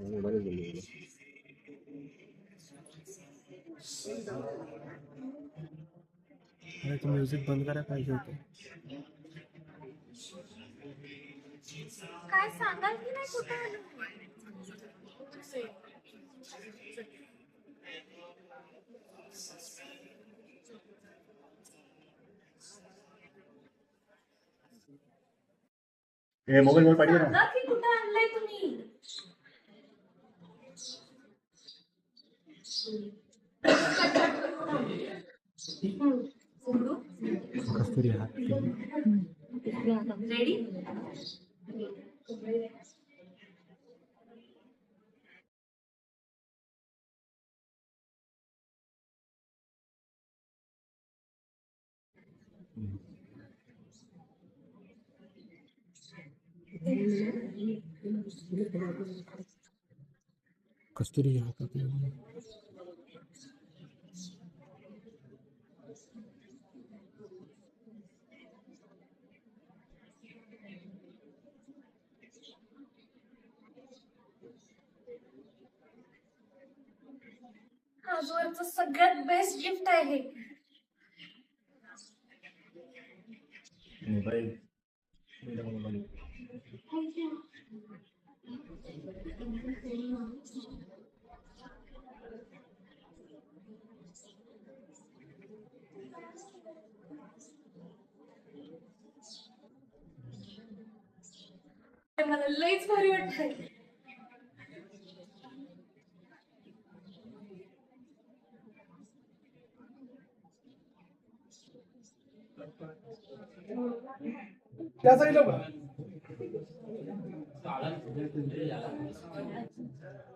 मोबाईलच बंद केला. अरे ते म्युझिक बंद करायला पाहिजे होतं काय सांगाल की नाही कुठं आलो हे मोबाईल वर पाहिजे ना सांगा की कुठं आणलंय तुम्ही कस्तुरी हात रेडी कस्तुरी हातात आजवरचं सगळ्यात बेस्ट गिफ्ट आहे. मोबाईल मला लईच भारी वाटतंय. त्या साईडला बघा.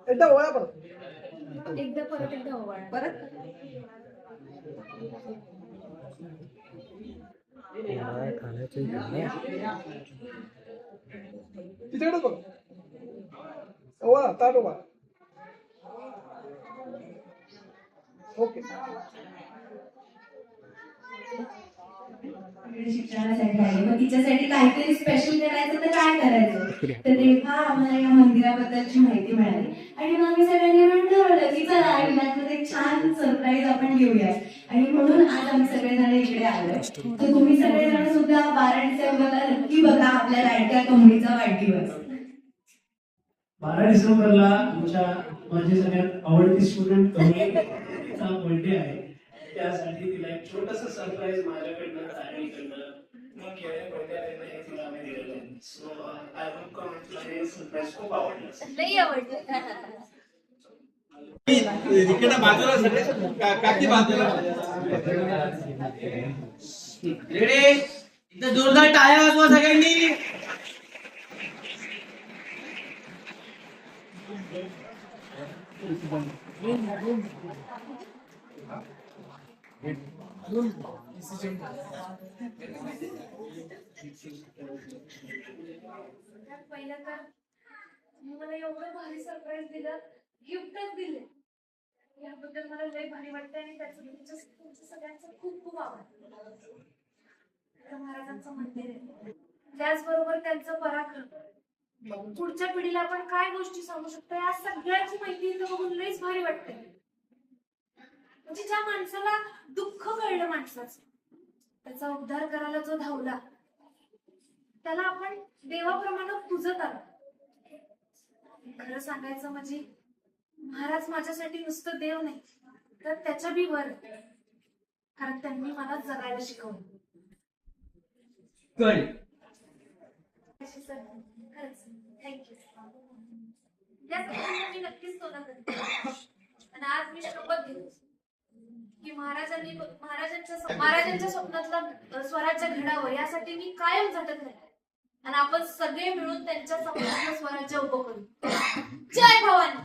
एकदा वळा परत. एकदा परत एकदा ओवाळा परत? तिच्याकडे बघ. वळा ताट वळा ओके. शिक्षणासाठी आली. मग तिच्यासाठी काहीतरी स्पेशल करायचं तर काय करायचं? तर तेव्हा आम्हाला या मंदिराबद्दलची माहिती मिळाली. आणि मग आम्ही सगळ्यांनी मिळून ठरवलं की चला एक छान सरप्राईज आपण घेऊया आणि म्हणून आज आम्ही सगळेजण इकडे आलोय. तर तुम्ही सगळेजण सुद्धा बारा डिसेंबरला नक्की बघा आपल्या लाडक्या कंपनीचा वाढदिवस. बारा डिसेंबरला आमच्या माझी सगळ्यात आवडती स्टुडंट कमळीचा बर्थडे आहे. त्यासाठी तिला एक छोटस सरप्राईज माझ्याकडनं तयारीकडनं मग केळ्या पडद्याकडनं हे तिला आम्ही दिलेलं. आहे सो आय होप का तुला हे सरप्राईज खूप आवडलं. लई आवडलं. इकडे बाजूला सगळे? का- काकी बाजूला? रेडी इथं जोरदार टाळ्या वाजवा सगळ्यांनी. तर मला एवढं भारी सरप्राईज दिलं. गिफ्टच दिले. याबद्दल मला लय भारी वाटतं आणि त्याचं तुमचं तुमचं सगळ्यांचं खूप खूप आभार. महाराजांचं मंदिर आहे. त्याचबरोबर त्यांचं पराक्रम. पुढच्या पिढीला आपण काय गोष्टी सांगू शकतो? या सगळ्याची माहिती इथं बघून लईच भारी वाटते म्हणजे ज्या माणसाला दुःख कळलं माणसाचं त्याचा उद्धार करायला जो धावला त्याला आपण देवाप्रमाणे पूजत आलो. खरं सांगायचं म्हणजे महाराज माझ्यासाठी नुसतं देव नाही तर त्याच्या बी वर. कारण त्यांनी मला जगायला शिकवलं. थँक्यू या सगळ्यांना मी नक्कीच सोनं करते आणि आज मी शपथ घेते. की महाराजांनी महाराजांच्या महाराजांच्या स्वप्नातला स्वराज्य घडावं यासाठी मी कायम झटत नाही. आणि आपण सगळे मिळून त्यांच्या स्वप्नातलं स्वराज्य उभं करू. जय भवानी!